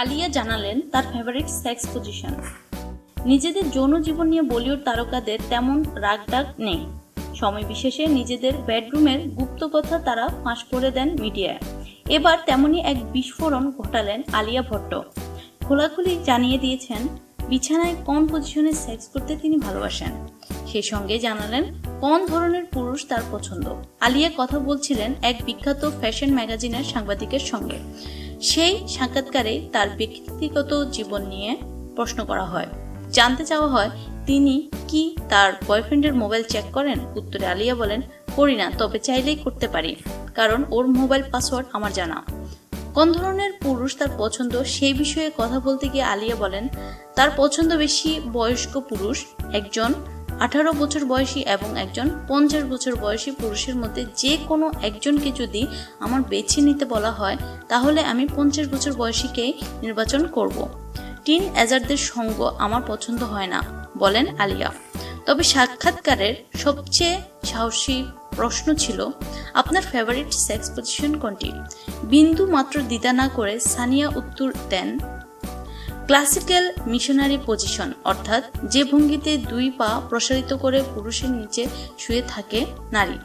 আলিয়া জানালেন তার favourite sex position নিজেদের যৌন জীবন নিয়ে বলিউড তারকাদের তেমন রাগডাগ নেই। সময় বিশেষে নিজেদের বেডরুমের গুপ্ত কথা তারা ফাঁস করে দেন মিডিয়ায় এবার তেমনই এক বিস্ফোরণ ঘটালেন আলিয়া ভট্ট। খোলাখুলি জানিয়ে দিয়েছেন, বিছানায় কোন পজিশনে সেক্স করতে তিনি ভালোবাসেন? সেই সঙ্গে জানালেন, কোন ধরনের পুরুষ তার পছন্দ? আলিয়া কথা বলছিলেন এক বিখ্যাত ফ্যাশন ম্যাগাজিনের সাংবাদিকের সঙ্গে। সেই সাক্ষাৎকারে তার ব্যক্তিগত জীবন নিয়ে প্রশ্ন করা হয়। জানতে চাওয়া হয়, তিনি কি তার বয়ফ্রেন্ডের মোবাইল চেক করেন? উত্তরে আলিয়া বলেন, করি না, তবে চাইলেই করতে পারি, কারণ ওর মোবাইল পাসওয়ার্ড আমার জানা। কোন ধরনের পুরুষ তার পছন্দ সেই বিষয়ে কথা বলতে গিয়ে আলিয়া বলেন, তার পছন্দ বেশি বয়স্ক পুরুষ, একজন আঠারো বছর বয়সী এবং একজন পঞ্চাশ বছর বয়সী পুরুষের মধ্যে যে কোনো একজনকে যদি আমার বেছে নিতে বলা হয়, তাহলে আমি পঞ্চাশ বছর বয়সীকেই নির্বাচন করব। টিন এজারদের সঙ্গ আমার পছন্দ হয় না, বলেন আলিয়া। তবে সাক্ষাৎকারের সবচেয়ে সাহসী প্রশ্ন ছিল, আপনার ফেভারিট সেক্স পজিশন কোনটি? বিন্দু মাত্র দ্বিধা না করে সানিয়া উত্তর দেন ক্লাসিক্যাল মিশনারি পজিশন অর্থাৎ যে ভঙ্গিতে দুই পা প্রসারিত করে পুরুষের নিচে শুয়ে থাকে নারী।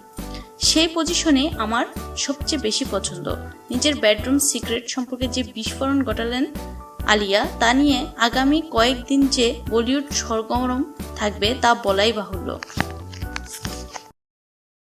সেই পজিশনে আমার সবচেয়ে বেশি পছন্দ। নিজের বেডরুম সিক্রেট সম্পর্কে যে বিস্ফোরণ ঘটালেন আলিয়া, তা নিয়ে আগামী কয়েকদিন যে বলিউড সরগরম থাকবে তা বলাই বাহুল্য।